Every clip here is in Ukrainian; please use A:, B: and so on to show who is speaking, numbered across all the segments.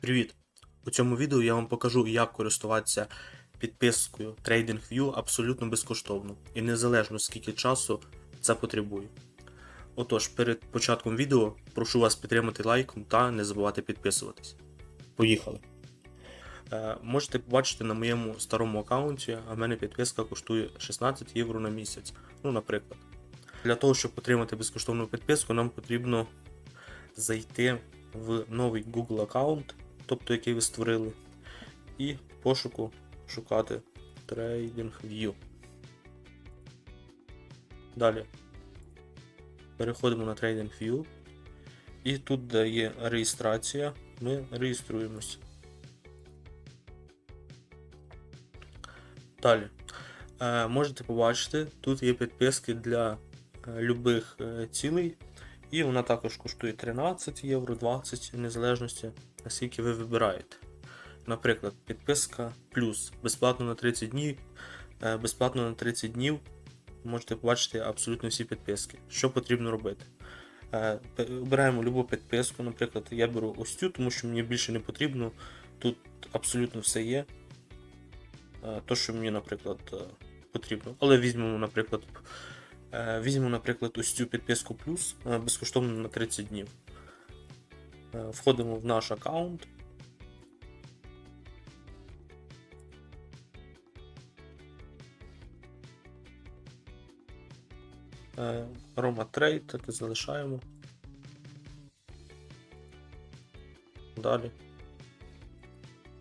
A: Привіт! У цьому відео я вам покажу, як користуватися підпискою TradingView абсолютно безкоштовно і незалежно скільки часу це потребує. Отож, перед початком відео прошу вас підтримати лайком та не забувати підписуватись. Поїхали! Е, можете побачити на моєму старому аккаунті, а в мене підписка коштує 16 євро на місяць. Ну, наприклад. Для того, щоб отримати безкоштовну підписку, нам потрібно зайти в новий Google аккаунт, тобто який ви створили, і в пошуку шукати TradingView. Далі переходимо на TradingView. І тут, де є реєстрація, ми реєструємося. Далі. Е, можете побачити, тут є підписки для е, любих е, цілей. І вона також коштує 13 євро, 20 в незалежності, наскільки ви вибираєте. Наприклад, підписка плюс безплатно на 30 днів. е, Безплатно на 30 днів можете побачити абсолютно всі підписки. Що потрібно робити? Е, Обираємо любу підписку. Наприклад, я беру ось цю, тому що мені більше не потрібно. Тут абсолютно все є. Е, То, що мені, наприклад, потрібно. Але візьмемо, наприклад, Е, Візьмемо, наприклад, ось цю підписку плюс е, безкоштовно на 30 днів. Е, Входимо в наш аккаунт. Roma Trade, так і залишаємо. Далі.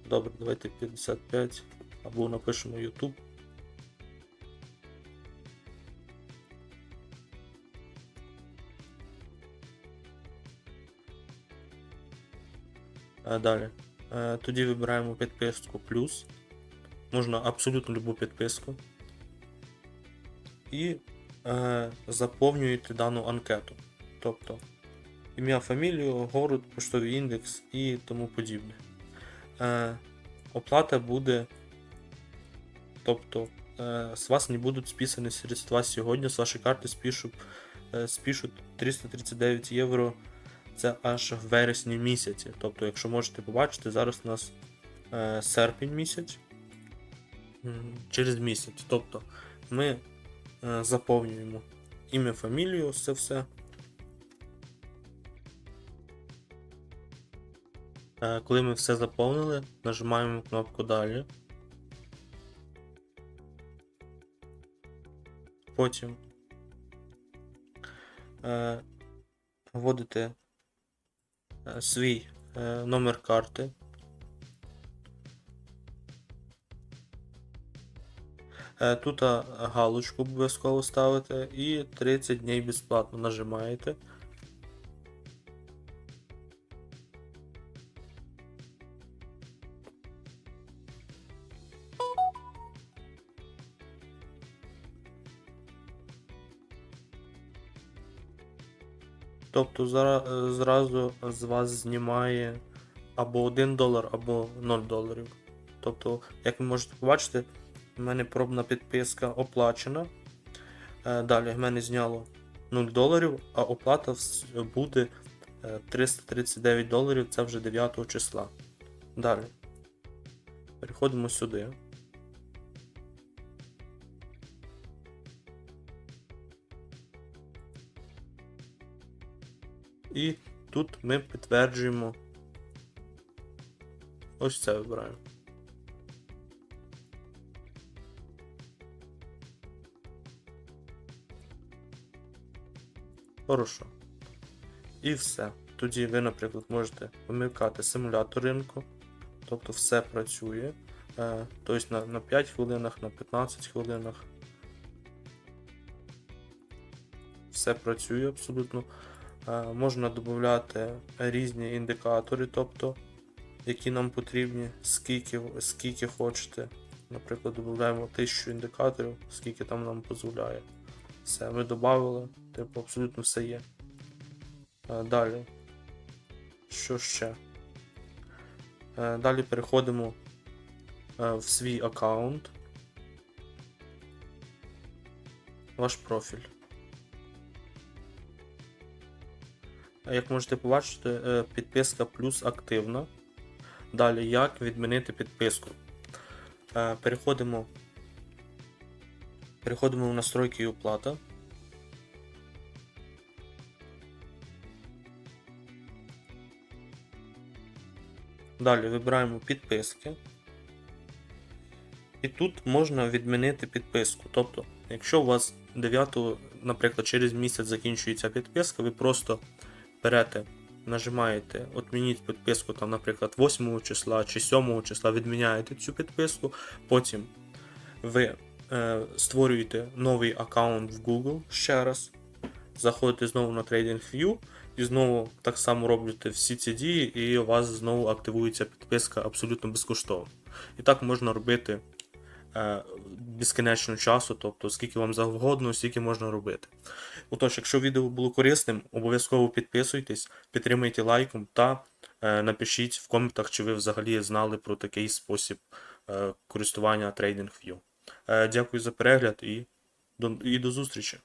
A: Добре, давайте 55 або напишемо YouTube. Далі. Тоді вибираємо підписку плюс. Можна абсолютно любу підписку. І е, заповнюєте дану анкету. Тобто ім'я, фамілію, город, поштовий індекс і тому подібне. Е, оплата буде. Тобто е, з вас не будуть списані средства сьогодні, з вашої карти спишуть, е, спишуть 339 євро це аж в вересні місяці. Тобто, якщо можете побачити, зараз у нас е, серпень місяць через місяць. Тобто ми е, заповнюємо ім'я, фамілію, це все. Е, коли ми все заповнили, нажимаємо кнопку Далі. Потім е, вводите свій е, номер карти. Е, Тут галочку обов'язково ставите і 30 днів безплатно нажимаєте. Тобто е, зразу з вас знімає або 1 долар, або 0 доларів. Тобто, як ви можете побачити, в мене пробна підписка оплачена. Е, Далі в мене зняло 0 доларів, а оплата буде е, 339 доларів, це вже 9 числа. Далі. Переходимо сюди. І тут ми підтверджуємо. Ось це вибираємо. Хорошо. І все. Тоді ви, наприклад, можете вимикати симулятор ринку. Тобто все працює. Е, Тобто на, на 5 хвилинах, на 15 хвилинах. Все працює абсолютно. Е, Можна додати різні індикатори, тобто, які нам потрібні, скільки, скільки хочете. Наприклад, додаємо 1000 індикаторів, скільки там нам дозволяє. Все, ми додали, типу, абсолютно все є. Е, Далі. Що ще? Е, Далі переходимо в свій аккаунт. Ваш профіль. Як можете побачити, е, підписка плюс активна. Далі, як відмінити підписку? Е, Переходимо. Переходимо в настройки і оплата. Далі вибираємо підписки. І тут можна відмінити підписку. Тобто, якщо у вас 9, наприклад, через місяць закінчується підписка, ви просто берете, нажимаєте «Отмініть підписку, там, наприклад, 8 числа чи 7 числа відміняєте цю підписку, потім ви е, створюєте новий аккаунт в Google ще раз, заходите знову на TradingView і знову так само робите всі ці дії, і у вас знову активується підписка абсолютно безкоштовно. І так можна робити безкінечно часу, тобто скільки вам завгодно, стільки можна робити. Отож, якщо відео було корисним, обов'язково підписуйтесь, підтримайте лайком та е, напишіть в коментах, чи ви взагалі знали про такий спосіб е, користування TradingView. Е, дякую за перегляд і до, і до зустрічі!